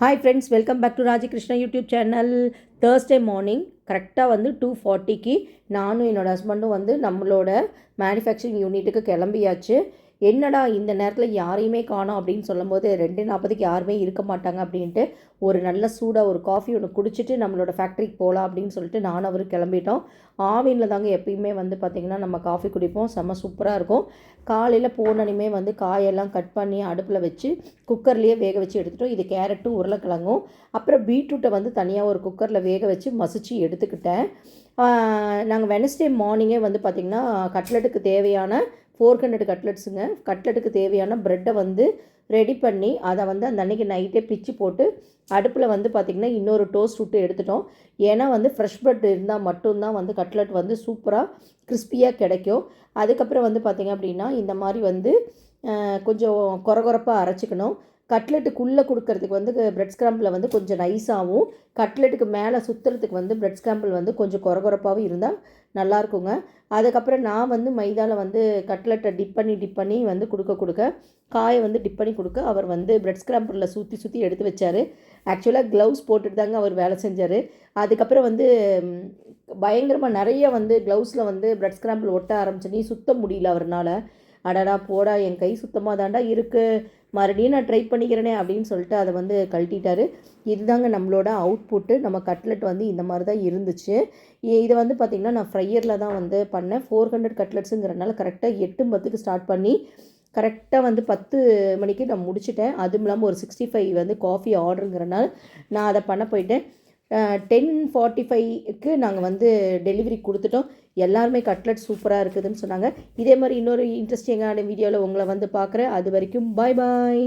Hi friends welcome back to Rajakrishna YouTube channel Thursday morning கரெக்டாக வந்து two ஃபார்ட்டிக்கு நானும் என்னோடய ஹஸ்பண்டும் வந்து நம்மளோட மேனுஃபேக்சரிங் யூனிட்டுக்கு கிளம்பியாச்சு. என்னடா இந்த நேரத்தில் யாரையுமே காணோம் அப்படின்னு சொல்லும்போது ரெண்டு நாற்பதுக்கு யாருமே இருக்க மாட்டாங்க அப்படின்ட்டு ஒரு நல்ல சூடாக ஒரு காஃபி ஒன்று குடிச்சிட்டு நம்மளோட ஃபேக்ட்ரிக்கு போகலாம் அப்படின்னு சொல்லிட்டு நானும் அவர் கிளம்பிட்டோம். ஆவினில் தாங்க எப்பயுமே வந்து பார்த்திங்கன்னா நம்ம காஃபி குடிப்போம். செம்ம சூப்பராக இருக்கும். காலையில் போனனுமே வந்து காயெல்லாம் கட் பண்ணி அடுப்பில் வச்சு குக்கர்லேயே வேக வச்சு எடுத்துட்டோம். இது கேரட்டும் உருளைக்கிழங்கும். அப்புறம் பீட்ரூட்டை வந்து தனியாக ஒரு குக்கரில் வேக வச்சு மசிச்சு எடுத்துக்கிட்டேன். நாங்கள் வெனஸ்டே மார்னிங்கே வந்து பார்த்திங்கன்னா கட்லெட்டுக்கு தேவையான ஃபோர் ஹண்ட்ரட் கட்லெட்ஸுங்க கட்லெட்டுக்கு தேவையான ப்ரெட்டை வந்து ரெடி பண்ணி அதை வந்து அந்த அன்றைக்கி நைட்டே பிச்சு போட்டு அடுப்பில் வந்து பார்த்திங்கன்னா இன்னொரு டோஸ்ட் விட்டு எடுத்துட்டோம். ஏன்னா வந்து ஃப்ரெஷ் ப்ரெட் இருந்தால் மட்டும்தான் வந்து கட்லெட் வந்து சூப்பராக கிறிஸ்பியாக கிடைக்கும். அதுக்கப்புறம் வந்து பார்த்திங்க அப்படின்னா இந்த மாதிரி வந்து கொஞ்சம் குறகுறப்பாக அரைச்சிக்கணும். கட்லெட்டுக்குள்ளே கொடுக்கறதுக்கு வந்து பிரெட் ஸ்க்ராம்பில் வந்து கொஞ்சம் நைஸாகவும் கட்லெட்டுக்கு மேலே சுற்றுறதுக்கு வந்து பிரெட் ஸ்க்ராம்பிள் வந்து கொஞ்சம் குறகுறப்பாகவும் இருந்தால் நல்லாயிருக்குங்க அதுக்கப்புறம் நான் வந்து மைதாவில் வந்து கட்லெட்டை டிப் பண்ணி டிப் பண்ணி வந்து கொடுக்க கொடுக்க காயை வந்து டிப் பண்ணி கொடுக்க அவர் வந்து பிரெட் ஸ்க்ராம்பிளில் சுற்றி சுற்றி எடுத்து வச்சார். ஆக்சுவலாக க்ளவுஸ் போட்டுட்டு தாங்க அவர் வேலை செஞ்சார். அதுக்கப்புறம் வந்து பயங்கரமாக நிறைய வந்து க்ளவுஸில் வந்து பிரெட் ஸ்க்ராம்பிள் ஒட்ட ஆரம்பிச்சு சுத்த முடியல அவர்னால். அடடா போடா என் கை சுத்தமாக தாண்டா இருக்குது மறுபடியும் நான் ட்ரை பண்ணிக்கிறேனே அப்படின்னு சொல்லிட்டு அதை வந்து கழட்டிட்டாரு. இதுதாங்க நம்மளோட அவுட்புட்டு நம்ம கட்லெட் வந்து இந்த மாதிரி தான் இருந்துச்சு இதை வந்து பார்த்திங்கன்னா நான் ஃப்ரையரில் தான் வந்து பண்ணேன். ஃபோர் ஹண்ட்ரட் கட்லெட்ஸுங்கிறனால கரெக்டாக எட்டு பத்துக்கு ஸ்டார்ட் பண்ணி கரெக்டாக வந்து பத்து மணிக்கு நான் முடிச்சிட்டேன். அதுவும் இல்லாமல் ஒரு சிக்ஸ்டி ஃபைவ் வந்து காஃபி ஆர்டருங்கிறனால நான் அதை பண்ண போயிட்டேன். டென் ஃபார்ட்டி ஃபைவ்க்கு நாங்கள் வந்து டெலிவரி கொடுத்துட்டோம். எல்லாருமே கட்லெட் சூப்பராக இருக்குதுன்னு சொன்னாங்க. இதே மாதிரி இன்னொரு இன்ட்ரெஸ்டிங்கான வீடியோவில் உங்களை வந்து பார்க்குறேன். அது வரைக்கும் பாய் பாய்